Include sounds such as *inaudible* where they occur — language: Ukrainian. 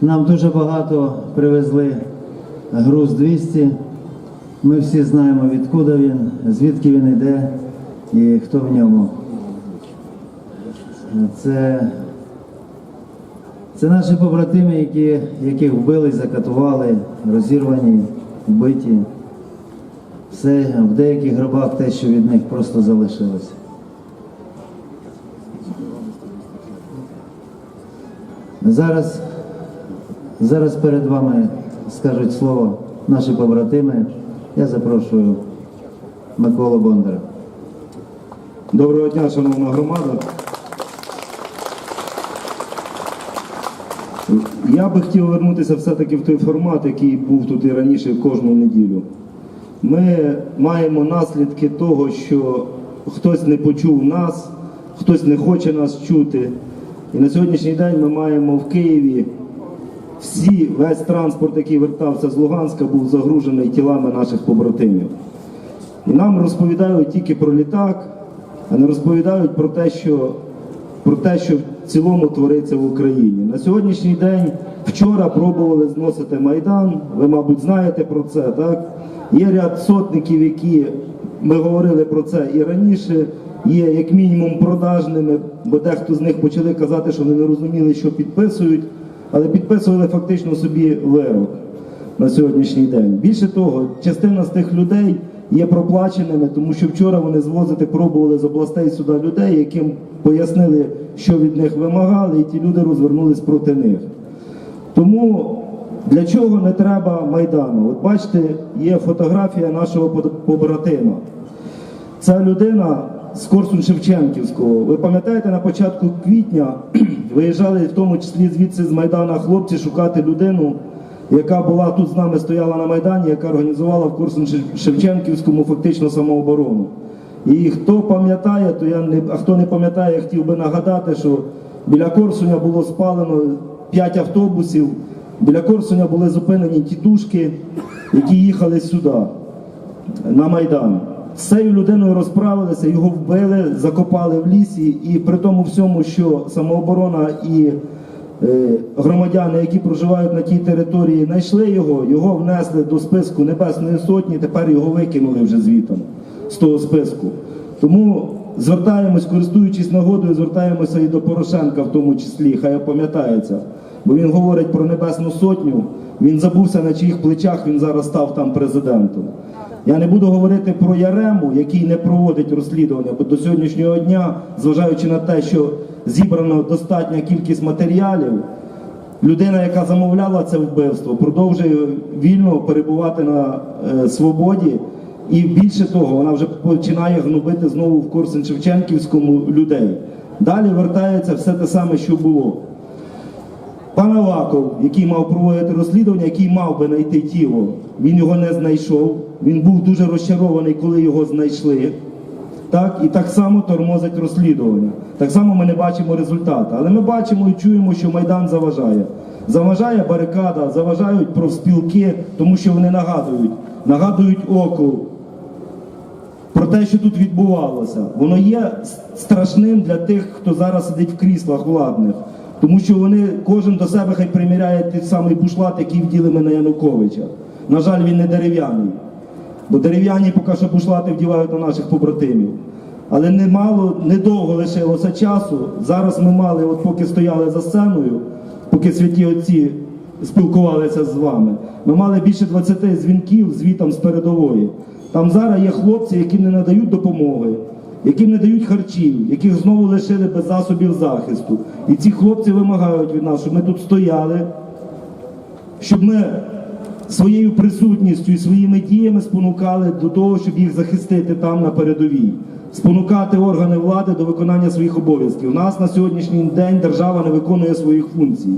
Нам дуже багато привезли груз 200. Ми всі знаємо, відкуди він, звідки він йде і хто в ньому. Це, це наші побратими, які, яких вбили, закатували, розірвані, вбиті. Все в деяких гробах те, що від них просто залишилось. Зараз, зараз перед вами скажуть слово наші побратими. Я запрошую Миколу Бондара. Доброго дня, шановна громада. Я би хотів вернутися все-таки в той формат, який був тут і раніше кожну неділю. Ми маємо наслідки того, що хтось не почув нас, хтось не хоче нас чути. І на сьогоднішній день ми маємо в Києві всі, весь транспорт, який вертався з Луганська, був загружений тілами наших побратимів. І нам розповідають тільки про літак, а не розповідають про те, що, про те, що в цілому твориться в Україні. На сьогоднішній день вчора пробували зносити Майдан. Ви, мабуть, знаєте про це, так? Є ряд сотників, які ми говорили про це і раніше, є як мінімум продажними, бо дехто з них почали казати, що вони не розуміли, що підписують, але підписували фактично собі вирок на сьогоднішній день. Більше того, частина з тих людей є проплаченими, тому що вчора вони звозити пробували з областей сюди людей, яким пояснили, що від них вимагали, і ті люди розвернулись проти них. Тому для чого не треба Майдану? От бачите, є фотографія нашого побратима. Ця людина з Корсун Шевченківського. Ви пам'ятаєте, на початку квітня *clears throat* виїжджали в тому числі звідси з Майдана хлопці шукати людину, яка була тут з нами стояла на Майдані, яка організувала в Корсун Шевченківському фактично самооборону. І хто пам'ятає, то я не а хто не пам'ятає, я хотів би нагадати, що біля Корсуня було спалено 5 автобусів. Біля Корсуня були зупинені тітушки, які їхали сюди на Майдан. З цією людиною розправилися, його вбили, закопали в лісі, і при тому всьому, що самооборона і е, громадяни, які проживають на тій території, знайшли його, його внесли до списку Небесної Сотні, тепер його викинули вже звітом з того списку. Тому звертаємось, користуючись нагодою, звертаємося і до Порошенка в тому числі, хай пам'ятається. Бо він говорить про Небесну Сотню, він забувся на чиїх плечах він зараз став там президентом. Я не буду говорити про Ярему, який не проводить розслідування, бо до сьогоднішнього дня, зважаючи на те, що зібрано достатня кількість матеріалів, людина, яка замовляла це вбивство, продовжує вільно перебувати на е, свободі. І більше того, вона вже починає гнобити знову в Корсун Шевченківському людей. Далі вертається все те саме, що було. Пан Аваков, який мав проводити розслідування, який мав би знайти тіло, він його не знайшов. Він був дуже розчарований, коли його знайшли. Так, і так само тормозить розслідування. Так само ми не бачимо результату. Але ми бачимо і чуємо, що Майдан заважає. Заважає барикада, заважають профспілки, тому що вони нагадують, нагадують оку про те, що тут відбувалося. Воно є страшним для тих, хто зараз сидить в кріслах владних. Тому що вони кожен до себе хай приміряє той самий бушлат, який вділи ми на Януковича. На жаль, він не дерев'яний. Бо дерев'яні поки що бушлати вдівають на наших побратимів. Але немало, недовго лишилося часу. Зараз ми мали, от поки стояли за сценою, поки святі отці спілкувалися з вами, ми мали більше 20 дзвінків звітом з передової. Там зараз є хлопці, яким не надають допомоги, яким не дають харчів, яких знову лишили без засобів захисту. І ці хлопці вимагають від нас, щоб ми тут стояли, щоб ми своєю присутністю і своїми діями спонукали до того, щоб їх захистити там на передовій, спонукати органи влади до виконання своїх обов'язків. У нас на сьогоднішній день держава не виконує своїх функцій.